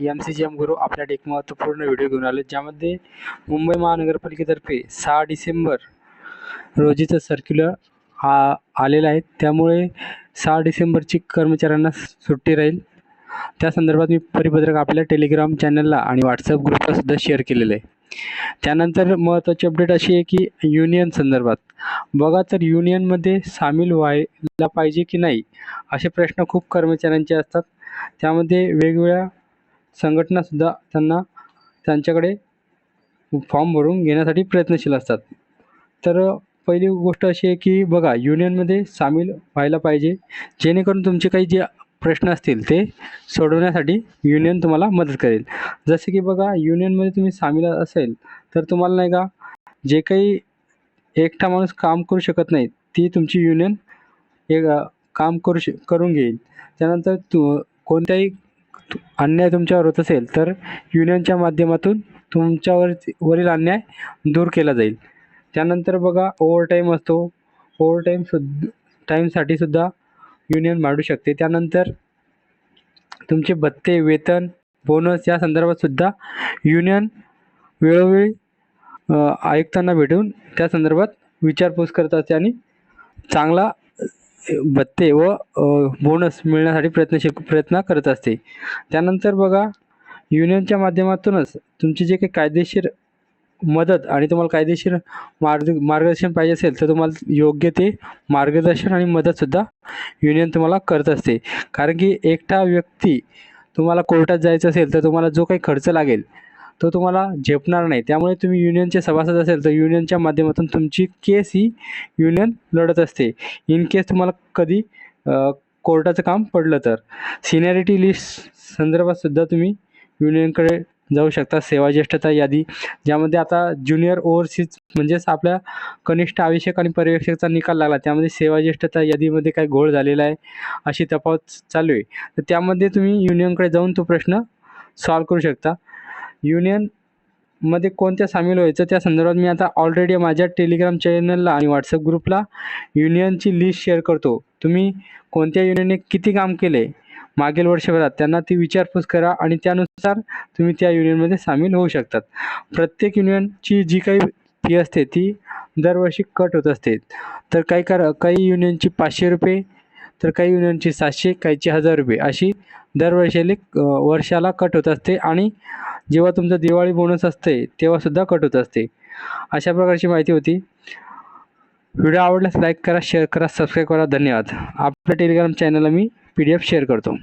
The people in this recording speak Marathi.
एम सी जी एम गुरु आपल्यासाठी एक महत्त्वपूर्ण व्हिडिओ घेऊन आलो ज्यामध्ये मुंबई महानगरपालिकेतर्फे सहा डिसेंबर रोजीचं सर्क्युलर आ आलेलं आहे. त्यामुळे सहा डिसेंबरची कर्मचाऱ्यांना सुट्टी राहील. त्या संदर्भात मी परिपत्रक आपल्या टेलिग्राम चॅनलला आणि व्हॉट्सअप ग्रुपला सुद्धा शेअर केलेलं आहे. त्यानंतर महत्त्वाची अपडेट अशी आहे की युनियन संदर्भात. बघा तर युनियनमध्ये सामील व्हायला पाहिजे की नाही असे प्रश्न खूप कर्मचाऱ्यांचे असतात. त्यामध्ये वेगवेगळ्या संघटनासुद्धा त्यांना त्यांच्याकडे फॉर्म भरून घेण्यासाठी प्रयत्नशील असतात. तर पहिली गोष्ट अशी आहे की बघा युनियनमध्ये सामील व्हायला पाहिजे. जेणेकरून तुमचे काही जे प्रश्न असतील ते सोडवण्यासाठी युनियन तुम्हाला मदत करेल. जसे की बघा युनियनमध्ये तुम्ही सामील असेल तर तुम्हाला नाही का जे काही एकटा माणूस काम करू शकत नाही ती तुमची युनियन एक काम करू श करून घेईल. त्यानंतर तु कोणत्याही अन्याय तुमच्यावर होत असेल तर युनियनच्या माध्यमातून तुमच्यावर वरील अन्याय दूर केला जाईल. त्यानंतर बघा ओवरटाईम असतो. ओवरटाईम सुद् टाईमसाठी सुद्धा युनियन मांडू शकते. त्यानंतर तुमचे भत्ते वेतन बोनस या संदर्भात सुद्धा युनियन वेळोवेळी आयुक्तांना भेटून त्या संदर्भात विचारपूस करत असते आणि चांगला भत्ते व बोनस मिळण्यासाठी प्रयत्नशील प्रयत्न करत असते. त्यानंतर बघा युनियनच्या माध्यमातूनच तुमचे जे काही कायदेशीर मदत आणि तुम्हाला कायदेशीर मार्ग मार्गदर्शन पाहिजे असेल तर तुम्हाला योग्य ते मार्गदर्शन आणि मदतसुद्धा युनियन तुम्हाला करत असते. कारण की एकटा व्यक्ती तुम्हाला कोर्टात जायचं असेल तर तुम्हाला जो काही खर्च लागेल तो तुम्हाला झेपणार नाही. त्यामुळे तुम्ही युनियनचे सभासद असेल तर युनियनच्या माध्यमातून तुमची केस ही युनियन लढत असते. इन केस तुम्हाला कधी कोर्टाचं काम पडलं तर. सिनियरिटी लिस्ट संदर्भात सुद्धा तुम्ही युनियनकडे जाऊ शकता. सेवा ज्येष्ठता यादी ज्यामध्ये आता ज्युनियर ओव्हरसीज म्हणजेच आपल्या कनिष्ठ आवश्यक आणि पर्यवेक्षकचा निकाल लागला. त्यामध्ये सेवा ज्येष्ठता यादीमध्ये काय घोळ झालेला आहे अशी तपास चालू आहे. तर त्यामध्ये तुम्ही युनियनकडे जाऊन तो प्रश्न सॉल्व करू शकता. युनियनमध्ये कोणत्या सामील व्हायचं त्या संदर्भात मी आता ऑलरेडी माझ्या टेलिग्राम चॅनलला आणि व्हॉट्सअप ग्रुपला युनियनची लिस्ट शेअर करतो. तुम्ही कोणत्या युनियनने किती काम केले मागील वर्षभरात त्यांना ती विचारपूस करा आणि त्यानुसार तुम्ही त्या युनियनमध्ये सामील होऊ शकतात. प्रत्येक युनियनची जी काही फी असते ती दरवर्षी कट होत असते. तर काही कर काही युनियनची पाचशे रुपये तर काही युनियनची सातशे काहीची हजार रुपये अशी दरवर्षाला वर्षाला कट होत असते आणि जेव्हा तुमचं दिवाळी बोनस असते तेव्हासुद्धा कट होत असते. अशा प्रकारची माहिती होती. व्हिडिओ आवडल्यास लाईक करा शेअर करा सबस्क्राईब करा. धन्यवाद. आपल्या टेलिग्राम चॅनलला मी पी डी एफ शेअर करतो.